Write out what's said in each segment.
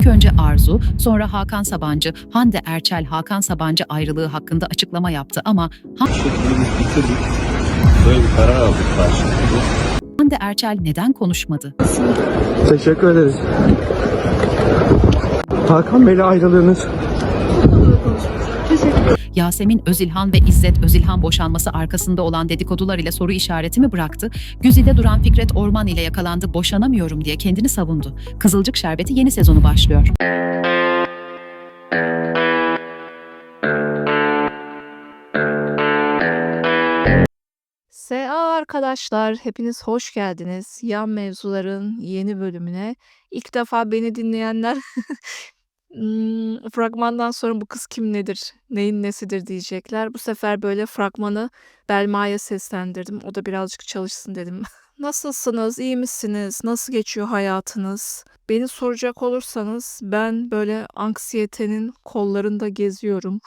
İlk önce Arzu, sonra Hakan Sabancı, Hande Erçel Hakan Sabancı ayrılığı hakkında açıklama yaptı ama. Böyle bir karar aldık karşılıklı. Hande Erçel neden konuşmadı? Teşekkür ederiz. Hakan Bey'le ayrılığınız Yasemin Özilhan ve İzzet Özilhan boşanması arkasında olan dedikodular ile soru işareti mi bıraktı? Güzide duran Fikret Orman ile yakalandı, boşanamıyorum diye kendini savundu. Kızılcık Şerbeti yeni sezonu başlıyor. SA arkadaşlar, hepiniz hoş geldiniz. Yan mevzuların yeni bölümüne. İlk defa beni dinleyenler ım, fragmandan sonra bu kız kim nedir, neyin nesidir diyecekler. Bu sefer böyle fragmanı Belma'ya seslendirdim. O da birazcık çalışsın dedim. Nasılsınız, iyi misiniz, nasıl geçiyor hayatınız? Beni soracak olursanız ben böyle anksiyetenin kollarında geziyorum.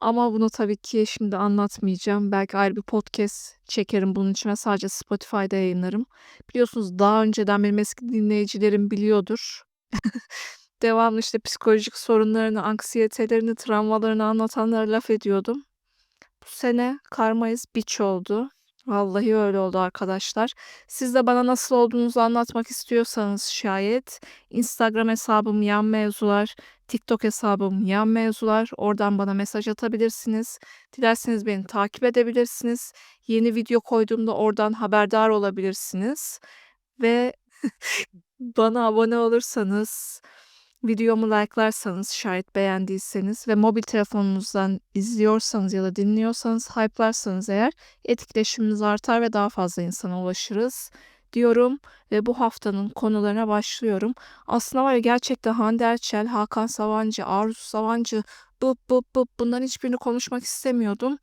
Ama bunu tabii ki şimdi anlatmayacağım. Belki ayrı bir podcast çekerim bunun için ve sadece Spotify'da yayınlarım. Biliyorsunuz daha önceden benim eski dinleyicilerim biliyordur. Devamlı işte psikolojik sorunlarını, anksiyetelerini, travmalarını anlatanlara laf ediyordum. Bu sene karmayız biç oldu. Vallahi öyle oldu arkadaşlar. Siz de bana nasıl olduğunuzu anlatmak istiyorsanız şayet Instagram hesabım yan mevzular, TikTok hesabım yan mevzular. Oradan bana mesaj atabilirsiniz. Dilerseniz beni takip edebilirsiniz. Yeni video koyduğumda oradan haberdar olabilirsiniz. Ve bana abone olursanız, videomu like'larsanız şayet beğendiyseniz ve mobil telefonunuzdan izliyorsanız ya da dinliyorsanız, hype'larsanız eğer etkileşimimiz artar ve daha fazla insana ulaşırız diyorum ve bu haftanın konularına başlıyorum. Aslında var ya gerçekten Hande Erçel, Hakan Sabancı, Arzu Sabancı bıp bıp bıp bunların hiçbirini konuşmak istemiyordum.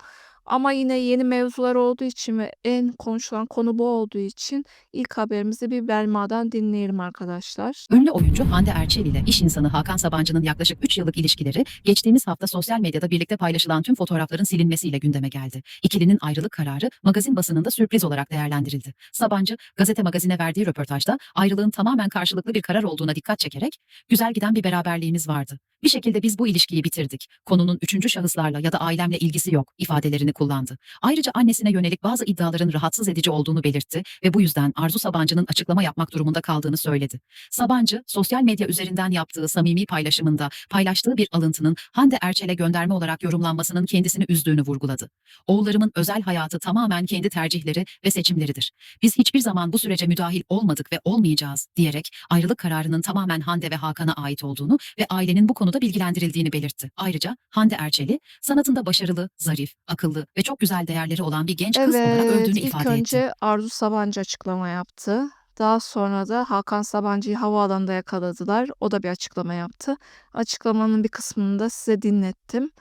Ama yine yeni mevzular olduğu için ve en konuşulan konu bu olduğu için ilk haberimizi bir Belma'dan dinleyelim arkadaşlar. Ünlü oyuncu Hande Erçel ile iş insanı Hakan Sabancı'nın yaklaşık 3 yıllık ilişkileri geçtiğimiz hafta sosyal medyada birlikte paylaşılan tüm fotoğrafların silinmesiyle gündeme geldi. İkilinin ayrılık kararı magazin basınında sürpriz olarak değerlendirildi. Sabancı gazete magazine verdiği röportajda ayrılığın tamamen karşılıklı bir karar olduğuna dikkat çekerek güzel giden bir beraberliğimiz vardı. Bir şekilde biz bu ilişkiyi bitirdik. Konunun üçüncü şahıslarla ya da ailemle ilgisi yok ifadelerini kullandı. Ayrıca annesine yönelik bazı iddiaların rahatsız edici olduğunu belirtti ve bu yüzden Arzu Sabancı'nın açıklama yapmak durumunda kaldığını söyledi. Sabancı, sosyal medya üzerinden yaptığı samimi paylaşımında paylaştığı bir alıntının Hande Erçel'e gönderme olarak yorumlanmasının kendisini üzdüğünü vurguladı. Oğullarımın özel hayatı tamamen kendi tercihleri ve seçimleridir. Biz hiçbir zaman bu sürece müdahil olmadık ve olmayacağız diyerek ayrılık kararının tamamen Hande ve Hakan'a ait olduğunu ve ailenin bu konuda bilgilendirildiğini belirtti. Ayrıca Hande Erçel'i sanatında başarılı, zarif, akıllı ve çok güzel değerleri olan bir genç kız olarak Evet, ilk ifade önce etti. Arzu Sabancı açıklama yaptı. Daha sonra da Hakan Sabancı'yı havaalanında yakaladılar. O da bir açıklama yaptı. Açıklamanın bir kısmını da size dinlettim.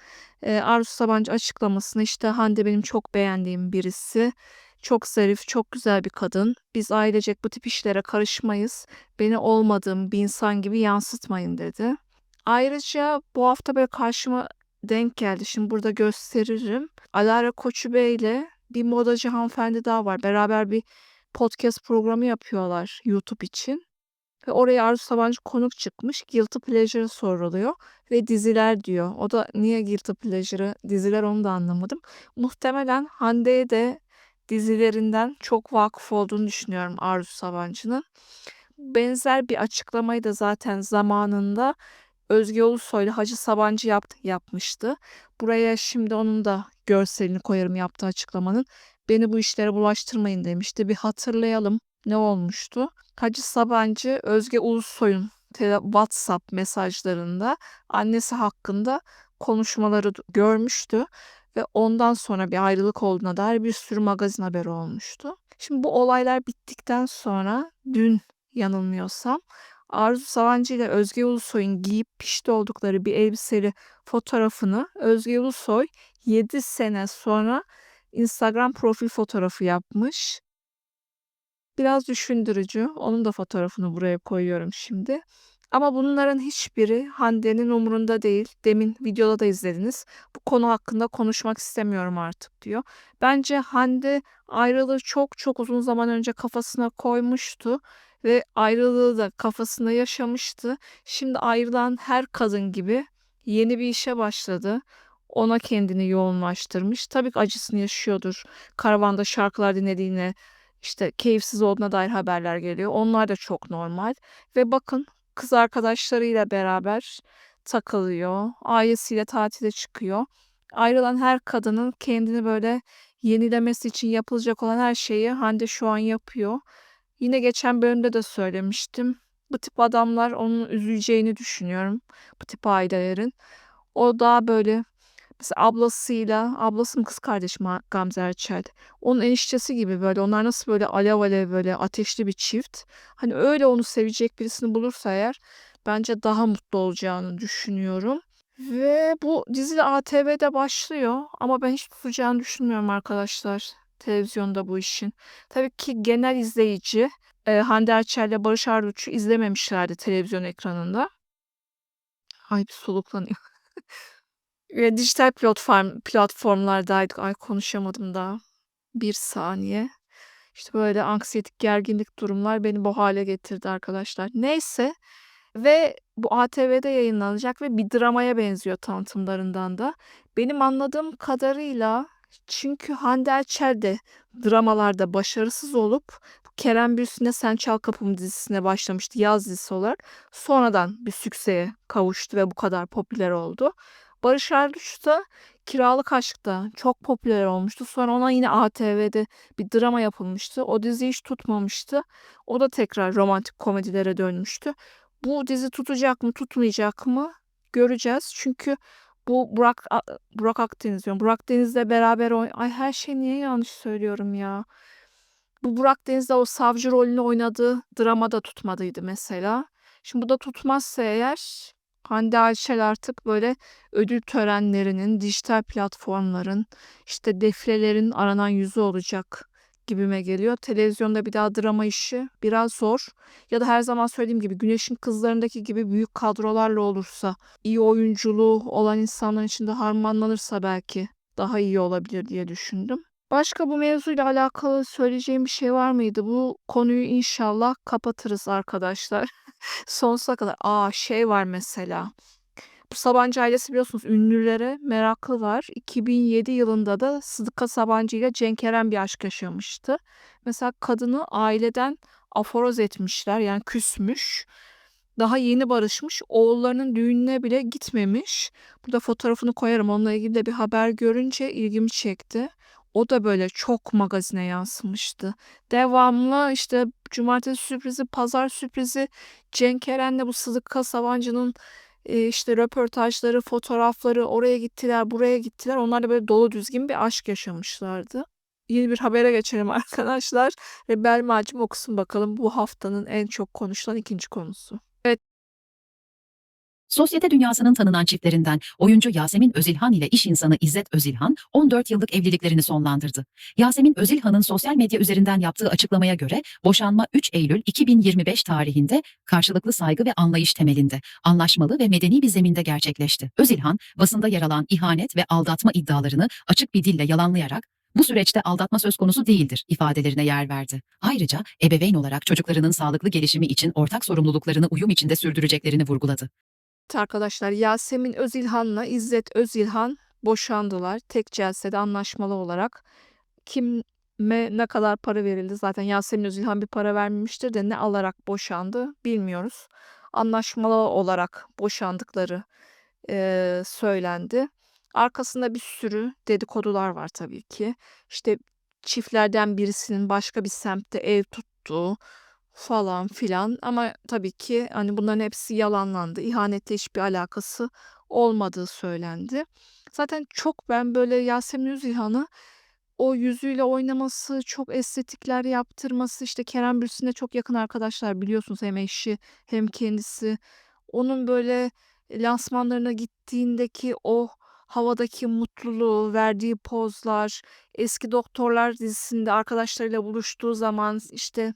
Ee, Arzu Sabancı açıklamasını işte Hande benim çok beğendiğim birisi. Çok zarif, çok güzel bir kadın. Biz ailecek bu tip işlere karışmayız. Beni olmadığım bir insan gibi yansıtmayın dedi. Ayrıca bu hafta böyle karşıma denk geldi. Şimdi burada gösteririm. Alara Koçubey ile bir modacı hanımefendi daha var. Beraber bir podcast programı yapıyorlar YouTube için. Ve oraya Arzu Sabancı konuk çıkmış. Guilty Pleasure soruluyor. Ve diziler diyor. O da niye Guilty Pleasure'ı diziler onu da anlamadım. Muhtemelen Hande'ye de dizilerinden çok vakıf olduğunu düşünüyorum Arzu Sabancı'nın. Benzer bir açıklamayı da zaten zamanında Özge Ulusoy'la Hacı Sabancı yaptı, yapmıştı. Buraya şimdi onun da görselini koyarım yaptığı açıklamanın. Beni bu işlere bulaştırmayın demişti. Bir hatırlayalım ne olmuştu. Hacı Sabancı Özge Ulusoy'un WhatsApp mesajlarında annesi hakkında konuşmaları görmüştü ve ondan sonra bir ayrılık olduğuna dair bir sürü magazin haberi olmuştu. Şimdi bu olaylar bittikten sonra dün yanılmıyorsam Arzu Sabancı ile Özge Ulusoy'un giyip pişti oldukları bir elbiseli fotoğrafını Özge Ulusoy 7 sene sonra Instagram profil fotoğrafı yapmış. Biraz düşündürücü. Onun da fotoğrafını buraya koyuyorum şimdi. Ama bunların hiçbiri Hande'nin umurunda değil. Demin videoda da izlediniz. Bu konu hakkında konuşmak istemiyorum artık diyor. Bence Hande ayrılığı çok çok uzun zaman önce kafasına koymuştu ve ayrılığı da kafasında yaşamıştı. Şimdi ayrılan her kadın gibi yeni bir işe başladı. Ona kendini yoğunlaştırmış. Tabii ki acısını yaşıyordur. Karavanda şarkılar dinlediğine, işte keyifsiz olduğuna dair haberler geliyor. Onlar da çok normal. Ve bakın kız arkadaşlarıyla beraber takılıyor. Ailesiyle tatile çıkıyor. Ayrılan her kadının kendini böyle yenilemesi için yapılacak olan her şeyi Hande şu an yapıyor. Yine geçen bölümde de söylemiştim. Bu tip adamlar onun üzüleceğini düşünüyorum. Bu tip ailelerin. O daha böyle mesela ablasıyla, ablası mı kız kardeşi mi Gamze Erçel? Onun eniştesi gibi böyle onlar nasıl böyle alev alev böyle ateşli bir çift. Hani öyle onu sevecek birisini bulursa eğer bence daha mutlu olacağını düşünüyorum. Ve bu dizi de ATV'de başlıyor ama ben hiç tutacağını düşünmüyorum arkadaşlar televizyonda bu işin. Tabii ki genel izleyici e, Hande Erçel ile Barış Arduç'u izlememişlerdi televizyon ekranında. Ay bir soluklanıyor. Ve dijital platform platformlardaydık. Ay konuşamadım daha. Bir saniye. İşte böyle anksiyetik, gerginlik durumlar beni bu hale getirdi arkadaşlar. Neyse ve bu ATV'de yayınlanacak ve bir dramaya benziyor tanıtımlarından da. Benim anladığım kadarıyla çünkü Hande Erçel de dramalarda başarısız olup Kerem Bürsin'e Sen Çal Kapımı dizisine başlamıştı yaz dizisi olarak. Sonradan bir sükseye kavuştu ve bu kadar popüler oldu. Barış Arduç da Kiralık Aşk'ta çok popüler olmuştu. Sonra ona yine ATV'de bir drama yapılmıştı. O dizi hiç tutmamıştı. O da tekrar romantik komedilere dönmüştü. Bu dizi tutacak mı, tutmayacak mı göreceğiz. Çünkü bu Burak Burak Akdeniz diyorum. Burak Deniz'le beraber oyn Ay her şey niye yanlış söylüyorum ya. Bu Burak Deniz'de o savcı rolünü oynadığı dramada tutmadıydı mesela. Şimdi bu da tutmazsa eğer Hande Erçel artık böyle ödül törenlerinin, dijital platformların, işte defilelerin aranan yüzü olacak gibime geliyor. Televizyonda bir daha drama işi biraz zor. Ya da her zaman söylediğim gibi Güneş'in Kızlarındaki gibi büyük kadrolarla olursa, iyi oyunculuğu olan insanların içinde harmanlanırsa belki daha iyi olabilir diye düşündüm. Başka bu mevzuyla alakalı söyleyeceğim bir şey var mıydı? Bu konuyu inşallah kapatırız arkadaşlar. Sonsuza kadar. Aa şey var mesela. Bu Sabancı ailesi biliyorsunuz ünlülere meraklı var. 2007 yılında da Sıdıka Sabancı ile Cenk Eren bir aşk yaşamıştı. Mesela kadını aileden aforoz etmişler yani küsmüş. Daha yeni barışmış. Oğullarının düğününe bile gitmemiş. Burada fotoğrafını koyarım. Onunla ilgili de bir haber görünce ilgimi çekti. O da böyle çok magazine yansımıştı. Devamlı işte cumartesi sürprizi, pazar sürprizi, Cenk Eren'le bu Sıdıka Sabancı'nın işte röportajları, fotoğrafları oraya gittiler, buraya gittiler. Onlar da böyle dolu düzgün bir aşk yaşamışlardı. Yeni bir habere geçelim arkadaşlar. Ve Belma'cığım okusun bakalım bu haftanın en çok konuşulan ikinci konusu. Sosyete dünyasının tanınan çiftlerinden oyuncu Yasemin Özilhan ile iş insanı İzzet Özilhan 14 yıllık evliliklerini sonlandırdı. Yasemin Özilhan'ın sosyal medya üzerinden yaptığı açıklamaya göre boşanma 3 Eylül 2025 tarihinde karşılıklı saygı ve anlayış temelinde, anlaşmalı ve medeni bir zeminde gerçekleşti. Özilhan, basında yer alan ihanet ve aldatma iddialarını açık bir dille yalanlayarak bu süreçte aldatma söz konusu değildir ifadelerine yer verdi. Ayrıca ebeveyn olarak çocuklarının sağlıklı gelişimi için ortak sorumluluklarını uyum içinde sürdüreceklerini vurguladı. Arkadaşlar Yasemin Özilhan'la İzzet Özilhan boşandılar. Tek celsede anlaşmalı olarak. Kime ne kadar para verildi zaten Yasemin Özilhan bir para vermemiştir de ne alarak boşandı bilmiyoruz. Anlaşmalı olarak boşandıkları eee, söylendi. Arkasında bir sürü dedikodular var tabii ki. İşte çiftlerden birisinin başka bir semtte ev tuttuğu falan filan ama tabii ki hani bunların hepsi yalanlandı. İhanetle hiçbir alakası olmadığı söylendi. Zaten çok ben böyle Yasemin Özilhan'ı o yüzüyle oynaması, çok estetikler yaptırması, işte Kerem Bürsin'le çok yakın arkadaşlar biliyorsunuz hem eşi hem kendisi. Onun böyle lansmanlarına gittiğindeki o havadaki mutluluğu, verdiği pozlar, Eski Doktorlar dizisinde arkadaşlarıyla buluştuğu zaman işte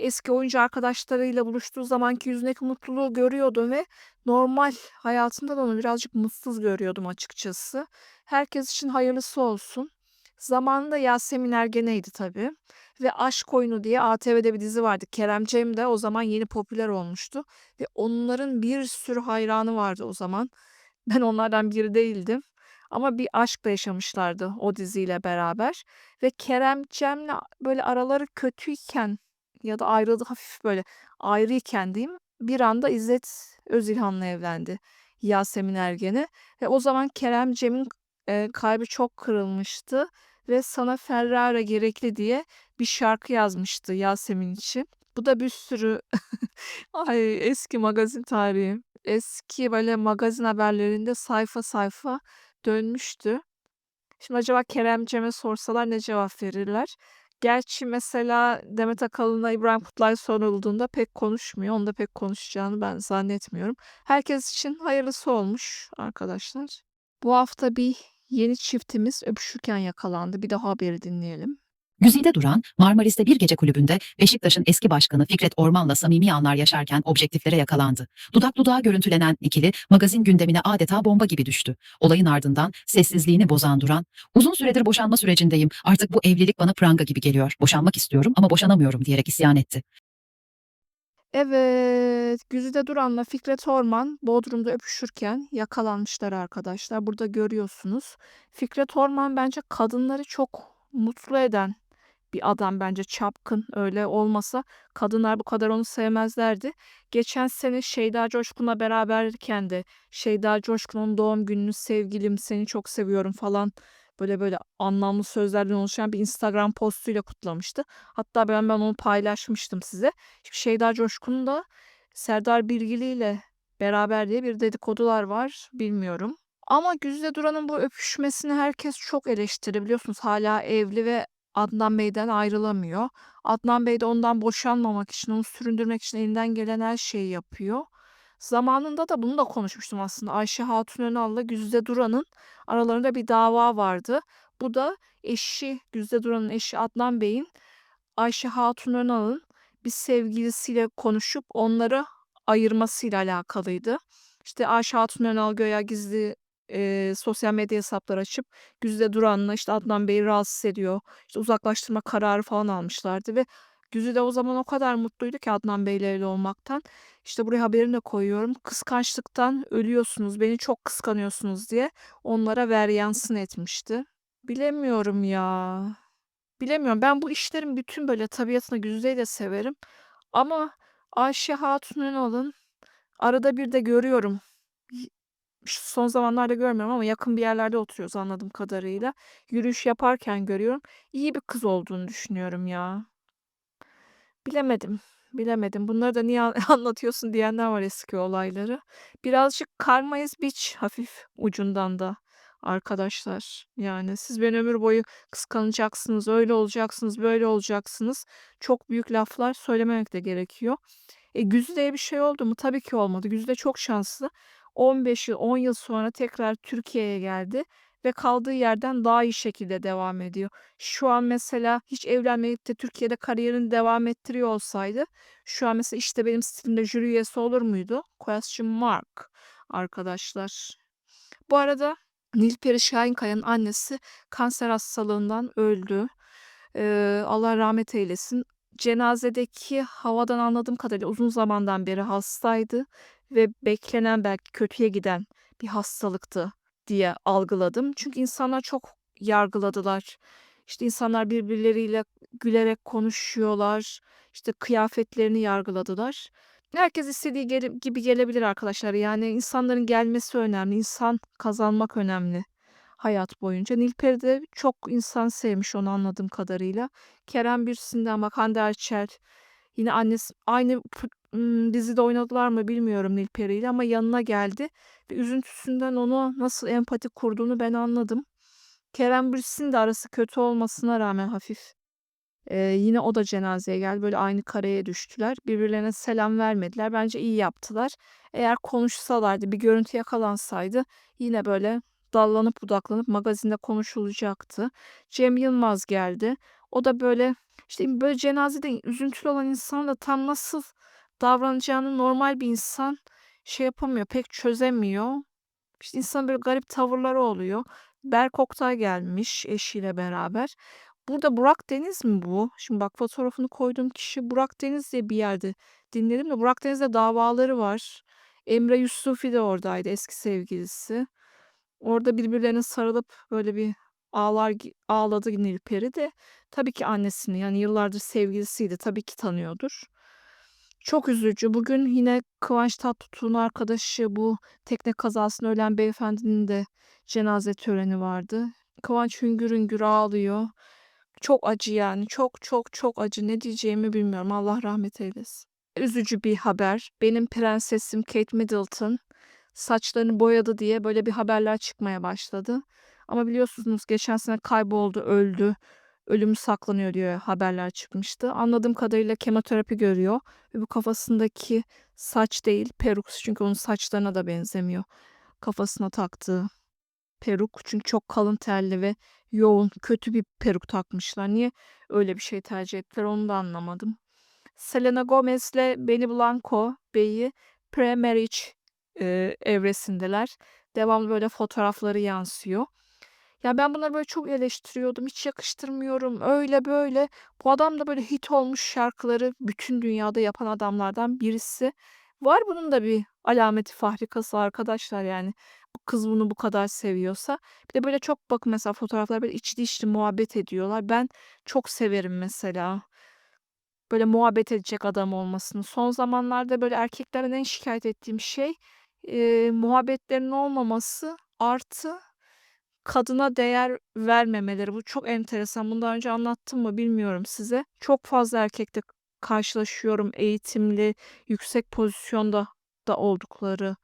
eski oyuncu arkadaşlarıyla buluştuğu zamanki yüzündeki mutluluğu görüyordum ve normal hayatımda da onu birazcık mutsuz görüyordum açıkçası. Herkes için hayırlısı olsun. Zamanında Yasemin Ergeneydi tabii ve Aşk Oyunu diye ATV'de bir dizi vardı. Kerem Cem de o zaman yeni popüler olmuştu ve onların bir sürü hayranı vardı o zaman. Ben onlardan biri değildim ama bir aşkla yaşamışlardı o diziyle beraber ve Kerem Cem'le böyle araları kötüyken ya da ayrıldı hafif böyle ayrıyken diyeyim bir anda İzzet Özilhan'la evlendi Yasemin Ergen'e ve o zaman Kerem Cem'in e, kalbi çok kırılmıştı ve sana Ferrara gerekli diye bir şarkı yazmıştı Yasemin için. Bu da bir sürü ay eski magazin tarihi. Eski böyle magazin haberlerinde sayfa sayfa dönmüştü. Şimdi acaba Kerem Cem'e sorsalar ne cevap verirler? Gerçi mesela Demet Akalın'la İbrahim Kutlay sorulduğunda pek konuşmuyor. Onda pek konuşacağını ben zannetmiyorum. Herkes için hayırlısı olmuş arkadaşlar. Bu hafta bir yeni çiftimiz öpüşürken yakalandı. Bir de haberi dinleyelim. Güzide Duran, Marmaris'te bir gece kulübünde Beşiktaş'ın eski başkanı Fikret Orman'la samimi anlar yaşarken objektiflere yakalandı. Dudak dudağa görüntülenen ikili magazin gündemine adeta bomba gibi düştü. Olayın ardından sessizliğini bozan Duran, uzun süredir boşanma sürecindeyim, artık bu evlilik bana pranga gibi geliyor, boşanmak istiyorum ama boşanamıyorum diyerek isyan etti. Evet, Güzide Duran'la Fikret Orman Bodrum'da öpüşürken yakalanmışlar arkadaşlar. Burada görüyorsunuz. Fikret Orman bence kadınları çok mutlu eden bir adam bence çapkın. Öyle olmasa kadınlar bu kadar onu sevmezlerdi. Geçen sene Şeyda Coşkun'la beraberken de Şeyda Coşkun'un doğum gününü sevgilim seni çok seviyorum falan böyle böyle anlamlı sözlerden oluşan bir Instagram postuyla kutlamıştı. Hatta ben ben onu paylaşmıştım size. Şimdi Şeyda Coşkun da Serdar Bilgili ile beraber diye bir dedikodular var. Bilmiyorum. Ama Güzide Duran'ın bu öpüşmesini herkes çok eleştiri biliyorsunuz. Hala evli ve Adnan Bey'den ayrılamıyor. Adnan Bey de ondan boşanmamak için, onu süründürmek için elinden gelen her şeyi yapıyor. Zamanında da bunu da konuşmuştum aslında. Ayşe Hatun Önal'la Güzide Duran'ın aralarında bir dava vardı. Bu da eşi, Güzide Duran'ın eşi Adnan Bey'in Ayşe Hatun Önal'ın bir sevgilisiyle konuşup onları ayırmasıyla alakalıydı. İşte Ayşe Hatun Önal göya gizli e, sosyal medya hesapları açıp Güzide Duran'la işte Adnan Bey'i rahatsız ediyor. İşte uzaklaştırma kararı falan almışlardı ve Güzide o zaman o kadar mutluydu ki Adnan Bey'le evli olmaktan. İşte buraya haberini de koyuyorum. Kıskançlıktan ölüyorsunuz, beni çok kıskanıyorsunuz diye onlara veryansın etmişti. Bilemiyorum ya. Bilemiyorum. Ben bu işlerin bütün böyle tabiatını Güzide'yi de severim. Ama Ayşe Hatun Ünal'ın arada bir de görüyorum. Şu son zamanlarda görmüyorum ama yakın bir yerlerde oturuyoruz anladığım kadarıyla. Yürüyüş yaparken görüyorum. İyi bir kız olduğunu düşünüyorum ya. Bilemedim. Bilemedim. Bunları da niye an- anlatıyorsun diyenler var eski olayları. Birazcık karmayız biç hafif ucundan da arkadaşlar. Yani siz beni ömür boyu kıskanacaksınız, öyle olacaksınız, böyle olacaksınız. Çok büyük laflar söylememek de gerekiyor. E Güzide'ye bir şey oldu mu? Tabii ki olmadı. Güzide çok şanslı. 15 yıl, 10 yıl sonra tekrar Türkiye'ye geldi ve kaldığı yerden daha iyi şekilde devam ediyor. Şu an mesela hiç evlenmeyip de Türkiye'de kariyerini devam ettiriyor olsaydı şu an mesela işte benim stilimde jüri üyesi olur muydu? Question mark arkadaşlar. Bu arada Nilperi Şahinkaya'nın annesi kanser hastalığından öldü. Ee, Allah rahmet eylesin. Cenazedeki havadan anladığım kadarıyla uzun zamandan beri hastaydı ve beklenen belki kötüye giden bir hastalıktı diye algıladım. Çünkü insanlar çok yargıladılar. İşte insanlar birbirleriyle gülerek konuşuyorlar. İşte kıyafetlerini yargıladılar. Herkes istediği gibi gelebilir arkadaşlar. Yani insanların gelmesi önemli. İnsan kazanmak önemli hayat boyunca. Nilperi de çok insan sevmiş onu anladığım kadarıyla. Kerem Bürsin'den bak Hande Erçel. Yine annesi aynı dizide oynadılar mı bilmiyorum Nilperi ile ama yanına geldi. Ve üzüntüsünden onu nasıl empati kurduğunu ben anladım. Kerem Bürsin de arası kötü olmasına rağmen hafif ee, yine o da cenazeye geldi. Böyle aynı kareye düştüler. Birbirlerine selam vermediler. Bence iyi yaptılar. Eğer konuşsalardı, bir görüntü yakalansaydı yine böyle dallanıp budaklanıp magazinde konuşulacaktı. Cem Yılmaz geldi. O da böyle işte böyle cenazede üzüntülü olan insan da tam nasıl davranacağını normal bir insan şey yapamıyor, pek çözemiyor. İşte insan böyle garip tavırları oluyor. Berk Oktay gelmiş eşiyle beraber. Burada Burak Deniz mi bu? Şimdi bak fotoğrafını koyduğum kişi Burak Deniz diye bir yerde dinledim de Burak Deniz'le davaları var. Emre Yusufi de oradaydı eski sevgilisi. Orada birbirlerine sarılıp böyle bir ağlar ağladı Nilperi de tabii ki annesini yani yıllardır sevgilisiydi tabii ki tanıyordur. Çok üzücü. Bugün yine Kıvanç Tatlıtuğ'un arkadaşı bu tekne kazasında ölen beyefendinin de cenaze töreni vardı. Kıvanç hüngür hüngür ağlıyor. Çok acı yani. Çok çok çok acı. Ne diyeceğimi bilmiyorum. Allah rahmet eylesin. Üzücü bir haber. Benim prensesim Kate Middleton saçlarını boyadı diye böyle bir haberler çıkmaya başladı. Ama biliyorsunuz geçen sene kayboldu, öldü. Ölümü saklanıyor diye haberler çıkmıştı. Anladığım kadarıyla kemoterapi görüyor ve bu kafasındaki saç değil, peruk çünkü onun saçlarına da benzemiyor. Kafasına taktığı peruk çünkü çok kalın telli ve yoğun, kötü bir peruk takmışlar. Niye öyle bir şey tercih ettiler onu da anlamadım. Selena Gomez'le Benny Blanco beyi pre-marriage e, evresindeler. Devamlı böyle fotoğrafları yansıyor. Ya ben bunları böyle çok eleştiriyordum. Hiç yakıştırmıyorum. Öyle böyle. Bu adam da böyle hit olmuş şarkıları bütün dünyada yapan adamlardan birisi. Var bunun da bir alameti fahrikası arkadaşlar yani. Bu kız bunu bu kadar seviyorsa. Bir de böyle çok bakın mesela fotoğraflar böyle içli içli muhabbet ediyorlar. Ben çok severim mesela. Böyle muhabbet edecek adam olmasını. Son zamanlarda böyle erkeklerden en şikayet ettiğim şey e, muhabbetlerin olmaması artı kadına değer vermemeleri. Bu çok enteresan. Bunu daha önce anlattım mı bilmiyorum size. Çok fazla erkekle karşılaşıyorum. Eğitimli, yüksek pozisyonda da oldukları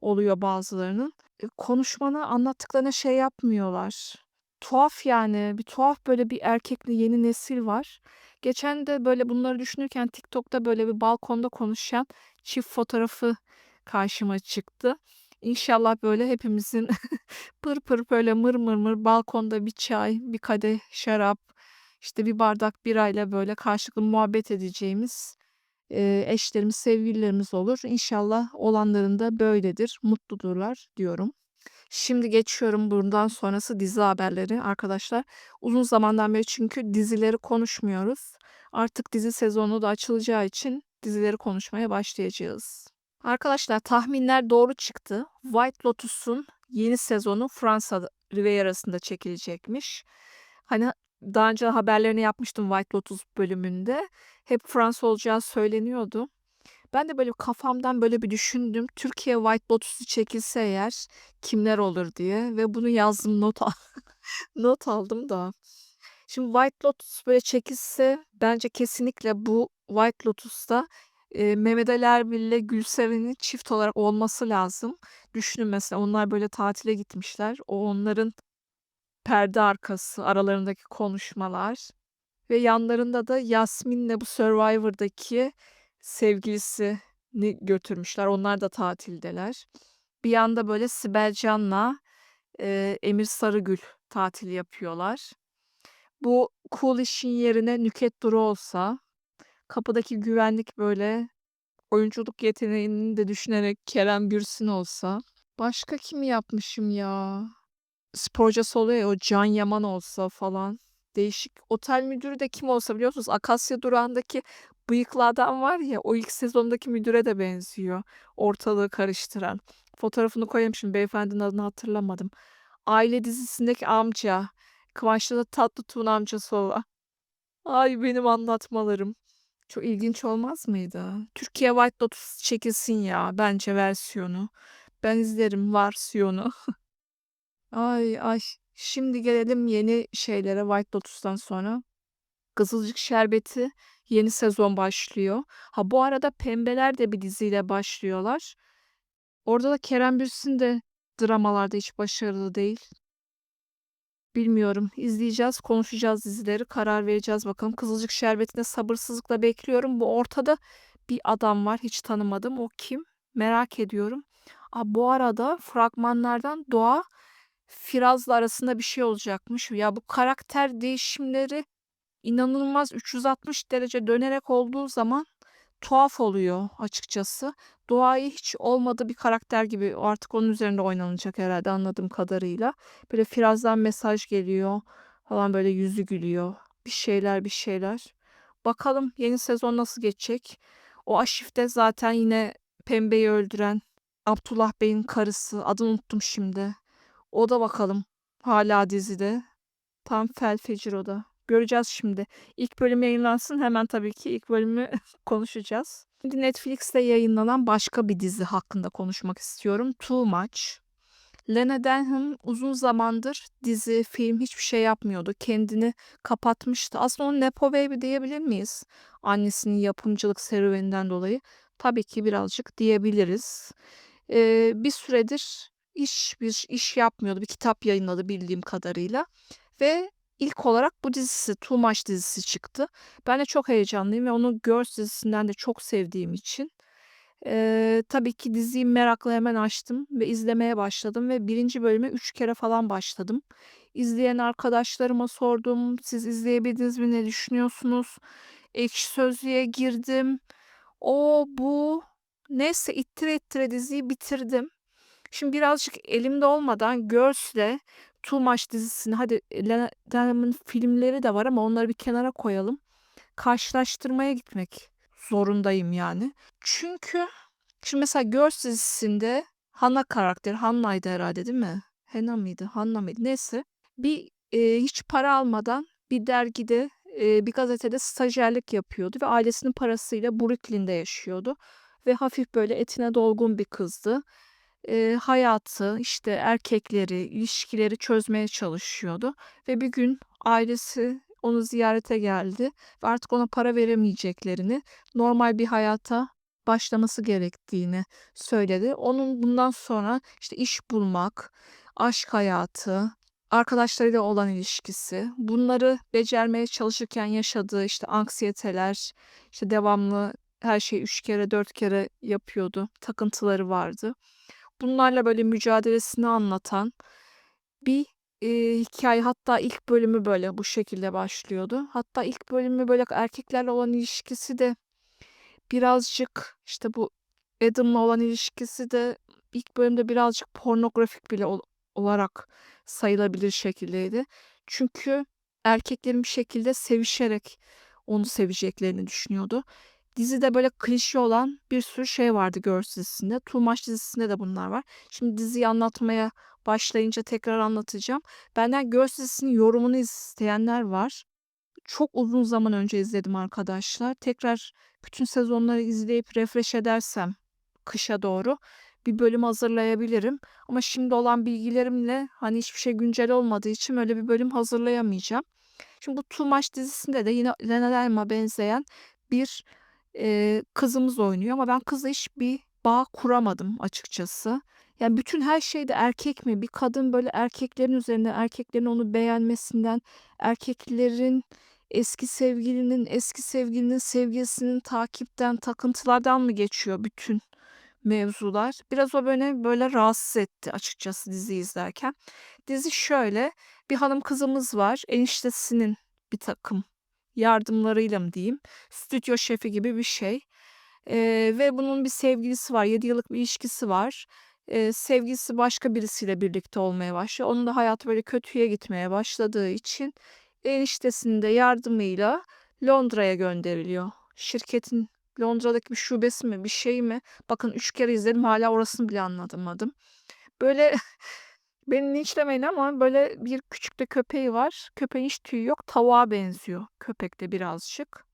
oluyor bazılarının. E, konuşmana, anlattıklarına şey yapmıyorlar. Tuhaf yani. Bir tuhaf böyle bir erkekli yeni nesil var. Geçen de böyle bunları düşünürken TikTok'ta böyle bir balkonda konuşan çift fotoğrafı karşıma çıktı. İnşallah böyle hepimizin pır pır böyle mır mır mır balkonda bir çay, bir kadeh şarap, işte bir bardak birayla böyle karşılıklı muhabbet edeceğimiz eşlerimiz, sevgililerimiz olur. İnşallah olanların da böyledir, mutludurlar diyorum. Şimdi geçiyorum bundan sonrası dizi haberleri arkadaşlar. Uzun zamandan beri çünkü dizileri konuşmuyoruz. Artık dizi sezonu da açılacağı için dizileri konuşmaya başlayacağız. Arkadaşlar tahminler doğru çıktı. White Lotus'un yeni sezonu Fransa Riviera'sında çekilecekmiş. Hani daha önce haberlerini yapmıştım White Lotus bölümünde. Hep Fransa olacağı söyleniyordu. Ben de böyle kafamdan böyle bir düşündüm. Türkiye White Lotus'u çekilse eğer kimler olur diye ve bunu yazdım not al not aldım da. Şimdi White Lotus böyle çekilse bence kesinlikle bu White Lotus'ta e, Mehmet Ali Erbil ile Gülseren'in çift olarak olması lazım. Düşünün mesela onlar böyle tatile gitmişler. O onların perde arkası aralarındaki konuşmalar ve yanlarında da Yasmin'le bu Survivor'daki sevgilisini götürmüşler. Onlar da tatildeler. Bir yanda böyle Sibel Can'la e, Emir Sarıgül tatil yapıyorlar. Bu cool işin yerine Nükhet Duru olsa, kapıdaki güvenlik böyle oyunculuk yeteneğini de düşünerek Kerem Bürsin olsa. Başka kim yapmışım ya? Sporcası oluyor ya o Can Yaman olsa falan. Değişik. Otel müdürü de kim olsa biliyorsunuz Akasya Durağı'ndaki bıyıklı adam var ya o ilk sezondaki müdüre de benziyor. Ortalığı karıştıran. Fotoğrafını koyayım şimdi beyefendinin adını hatırlamadım. Aile dizisindeki amca. Kıvanç'ta da Tatlıtuğ'un amcası olan. Ay benim anlatmalarım. Çok ilginç olmaz mıydı? Türkiye White Lotus çekilsin ya bence versiyonu. Ben izlerim versiyonu. Ay ay. Şimdi gelelim yeni şeylere White Lotus'tan sonra. Kızılcık Şerbeti yeni sezon başlıyor. Ha bu arada Pembeler de bir diziyle başlıyorlar. Orada da Kerem Bürsin de dramalarda hiç başarılı değil. Bilmiyorum. İzleyeceğiz, konuşacağız dizileri, karar vereceğiz bakalım. Kızılcık Şerbeti'nde sabırsızlıkla bekliyorum. Bu ortada bir adam var, hiç tanımadım. O kim? Merak ediyorum. Aa, bu arada fragmanlardan Doğa Firaz'la arasında bir şey olacakmış. Ya bu karakter değişimleri inanılmaz 360 derece dönerek olduğu zaman tuhaf oluyor açıkçası. Doğayı hiç olmadığı bir karakter gibi artık onun üzerinde oynanacak herhalde anladığım kadarıyla. Böyle Firaz'dan mesaj geliyor falan böyle yüzü gülüyor. Bir şeyler bir şeyler. Bakalım yeni sezon nasıl geçecek. O Aşif'te zaten yine Pembe'yi öldüren Abdullah Bey'in karısı. Adını unuttum şimdi. O da bakalım hala dizide. Tam felfecir o da. Göreceğiz şimdi. İlk bölüm yayınlansın hemen tabii ki ilk bölümü konuşacağız. Şimdi Netflix'te yayınlanan başka bir dizi hakkında konuşmak istiyorum. Too Much. Lena Dunham uzun zamandır dizi, film hiçbir şey yapmıyordu. Kendini kapatmıştı. Aslında onu Nepo Baby diyebilir miyiz? Annesinin yapımcılık serüveninden dolayı. Tabii ki birazcık diyebiliriz. Ee, bir süredir iş bir iş yapmıyordu. Bir kitap yayınladı bildiğim kadarıyla. Ve ilk olarak bu dizisi Too Much dizisi çıktı. Ben de çok heyecanlıyım ve onu Girls dizisinden de çok sevdiğim için Eee, tabii ki diziyi merakla hemen açtım ve izlemeye başladım ve birinci bölüme 3 kere falan başladım. İzleyen arkadaşlarıma sordum. Siz izleyebildiniz mi? Ne düşünüyorsunuz? Ekşi Sözlüğe girdim. O, bu. Neyse ittire ittire diziyi bitirdim. Şimdi birazcık elimde olmadan Girls'le Too Much dizisini hadi Lena Dunham'ın filmleri de var ama onları bir kenara koyalım. Karşılaştırmaya gitmek zorundayım yani. Çünkü şimdi mesela Girls dizisinde Hannah karakter, Hannah'ydı herhalde değil mi? Hannah mıydı? Hannah mıydı? Neyse. Bir e, hiç para almadan bir dergide, e, bir gazetede stajyerlik yapıyordu ve ailesinin parasıyla Brooklyn'de yaşıyordu. Ve hafif böyle etine dolgun bir kızdı. E, hayatı, işte erkekleri, ilişkileri çözmeye çalışıyordu. Ve bir gün ailesi onu ziyarete geldi ve artık ona para veremeyeceklerini, normal bir hayata başlaması gerektiğini söyledi. Onun bundan sonra işte iş bulmak, aşk hayatı, arkadaşlarıyla olan ilişkisi, bunları becermeye çalışırken yaşadığı işte anksiyeteler, işte devamlı her şeyi üç kere dört kere yapıyordu. Takıntıları vardı. Bunlarla böyle mücadelesini anlatan bir Eee, hikâye hatta ilk bölümü böyle bu şekilde başlıyordu. Hatta ilk bölümü böyle erkeklerle olan ilişkisi de birazcık işte bu Adam'la olan ilişkisi de ilk bölümde birazcık pornografik bile ol- olarak sayılabilir şekildeydi. Çünkü erkeklerin bir şekilde sevişerek onu seveceklerini düşünüyordu. Dizide böyle klişe olan bir sürü şey vardı Girls dizisinde. Much dizisinde de bunlar var. Şimdi diziyi anlatmaya başlayınca tekrar anlatacağım. Benden Girls dizisinin yorumunu isteyenler var. Çok uzun zaman önce izledim arkadaşlar. Tekrar bütün sezonları izleyip refresh edersem kışa doğru bir bölüm hazırlayabilirim. Ama şimdi olan bilgilerimle hani hiçbir şey güncel olmadığı için öyle bir bölüm hazırlayamayacağım. Şimdi bu Much dizisinde de yine Lena Dunham'a benzeyen bir eee, kızımız oynuyor ama ben kızla hiçbir bağ kuramadım açıkçası. Yani bütün her şeyde erkek mi? Bir kadın böyle erkeklerin üzerine, erkeklerin onu beğenmesinden, erkeklerin eski sevgilinin, eski sevgilinin sevgilisinin takipten, takıntılardan mı geçiyor bütün mevzular? Biraz o beni böyle rahatsız etti açıkçası dizi izlerken. Dizi şöyle, bir hanım kızımız var, eniştesinin bir takım yardımlarıyla mı diyeyim, stüdyo şefi gibi bir şey. Eee, ve bunun bir sevgilisi var, 7 yıllık bir ilişkisi var. Eee, sevgilisi başka birisiyle birlikte olmaya başlıyor. Onun da hayatı böyle kötüye gitmeye başladığı için eniştesinin de yardımıyla Londra'ya gönderiliyor. Şirketin Londra'daki bir şubesi mi, bir şey mi? Bakın 3 kere izledim hala orasını bile anlatamadım. Böyle beni linçlemeyin ama böyle bir küçük de köpeği var. Köpeğin hiç tüyü yok. Tavuğa benziyor köpek de birazcık.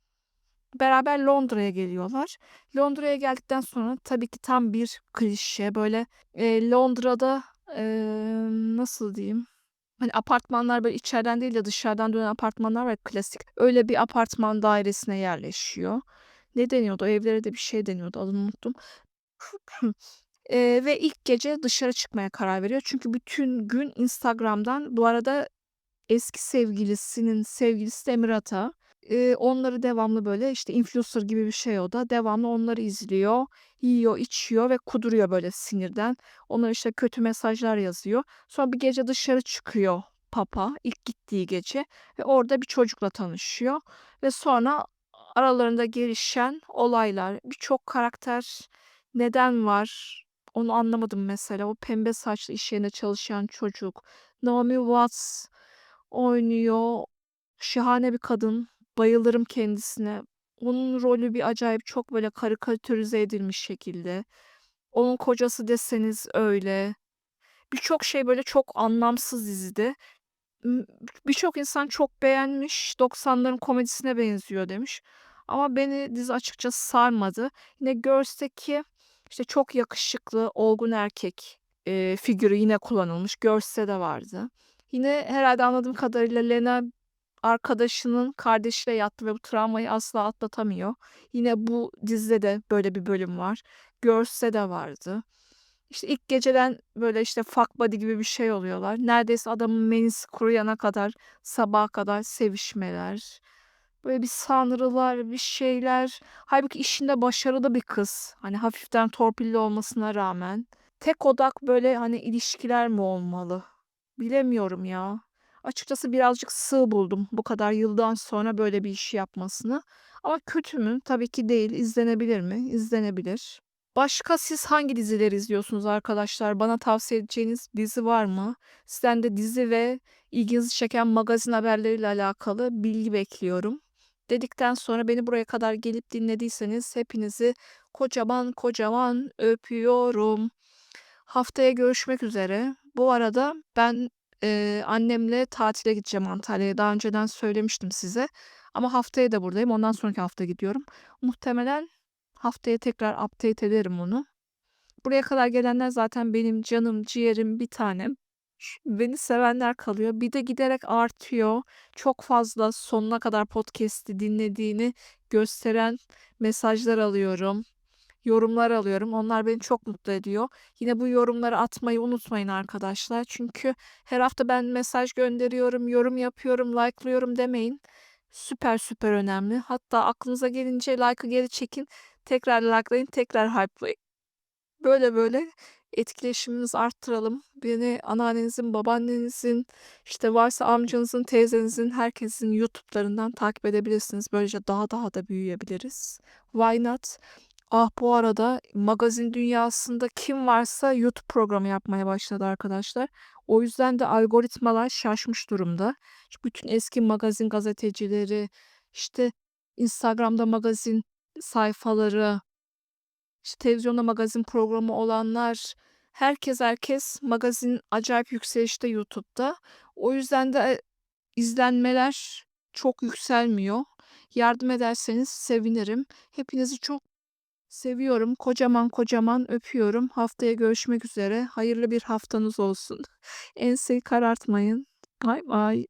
Beraber Londra'ya geliyorlar. Londra'ya geldikten sonra tabii ki tam bir klişe böyle eee, Londra'da eee, nasıl diyeyim? Hani apartmanlar böyle içeriden değil de dışarıdan dönen apartmanlar var klasik. Öyle bir apartman dairesine yerleşiyor. Ne deniyordu? O evlere de bir şey deniyordu. Adını unuttum. Eee, ve ilk gece dışarı çıkmaya karar veriyor. Çünkü bütün gün Instagram'dan bu arada eski sevgilisinin sevgilisi de Emir Ata. Eee, onları devamlı böyle işte influencer gibi bir şey o da. Devamlı onları izliyor, yiyor, içiyor ve kuduruyor böyle sinirden. Onlara işte kötü mesajlar yazıyor. Sonra bir gece dışarı çıkıyor Papa ilk gittiği gece ve orada bir çocukla tanışıyor ve sonra aralarında gelişen olaylar, birçok karakter neden var onu anlamadım mesela. O pembe saçlı iş yerinde çalışan çocuk. Naomi Watts oynuyor. Şahane bir kadın. Bayılırım kendisine. Onun rolü bir acayip çok böyle karikatürize edilmiş şekilde. Onun kocası deseniz öyle. Birçok şey böyle çok anlamsız dizide. Birçok insan çok beğenmiş. 90'ların komedisine benziyor demiş. Ama beni dizi açıkçası sarmadı. Yine Girls'teki işte çok yakışıklı, olgun erkek e, figürü yine kullanılmış. Girls'te de vardı. Yine herhalde anladığım kadarıyla Lena arkadaşının kardeşiyle yattı ve bu travmayı asla atlatamıyor. Yine bu dizide de böyle bir bölüm var. Girls'te de vardı. İşte ilk geceden böyle işte fuck buddy gibi bir şey oluyorlar. Neredeyse adamın menisi kuruyana kadar sabaha kadar sevişmeler. Böyle bir sanrılar, bir şeyler. Halbuki işinde başarılı bir kız. Hani hafiften torpilli olmasına rağmen. Tek odak böyle hani ilişkiler mi olmalı? Bilemiyorum ya. Açıkçası birazcık sığ buldum bu kadar yıldan sonra böyle bir işi yapmasını. Ama kötü mü? Tabii ki değil. İzlenebilir mi? İzlenebilir. Başka siz hangi dizileri izliyorsunuz arkadaşlar? Bana tavsiye edeceğiniz dizi var mı? Sizden de dizi ve ilginizi çeken magazin haberleriyle alakalı bilgi bekliyorum. Dedikten sonra beni buraya kadar gelip dinlediyseniz hepinizi kocaman kocaman öpüyorum. Haftaya görüşmek üzere. Bu arada ben eee, annemle tatile gideceğim Antalya'ya. Daha önceden söylemiştim size. Ama haftaya da buradayım. Ondan sonraki hafta gidiyorum. Muhtemelen haftaya tekrar update ederim onu. Buraya kadar gelenler zaten benim canım, ciğerim, bir tanem. Beni sevenler kalıyor. Bir de giderek artıyor. Çok fazla sonuna kadar podcast'i dinlediğini gösteren mesajlar alıyorum. Yorumlar alıyorum. Onlar beni çok mutlu ediyor. Yine bu yorumları atmayı unutmayın arkadaşlar. Çünkü her hafta ben mesaj gönderiyorum, yorum yapıyorum, like'lıyorum demeyin. Süper süper önemli. Hatta aklınıza gelince like'ı geri çekin. Tekrar like'layın, tekrar hype'layın. Böyle böyle etkileşimimizi arttıralım. Beni anneannenizin, babaannenizin, işte varsa amcanızın, teyzenizin, herkesin YouTube'larından takip edebilirsiniz. Böylece daha daha da büyüyebiliriz. Why not? Ah bu arada magazin dünyasında kim varsa YouTube programı yapmaya başladı arkadaşlar. O yüzden de algoritmalar şaşmış durumda. Bütün eski magazin gazetecileri, işte Instagram'da magazin sayfaları, işte televizyonda magazin programı olanlar, herkes herkes magazin acayip yükselişte YouTube'da. O yüzden de izlenmeler çok yükselmiyor. Yardım ederseniz sevinirim. Hepinizi çok seviyorum. Kocaman kocaman öpüyorum. Haftaya görüşmek üzere. Hayırlı bir haftanız olsun. Enseyi karartmayın. Bay bay.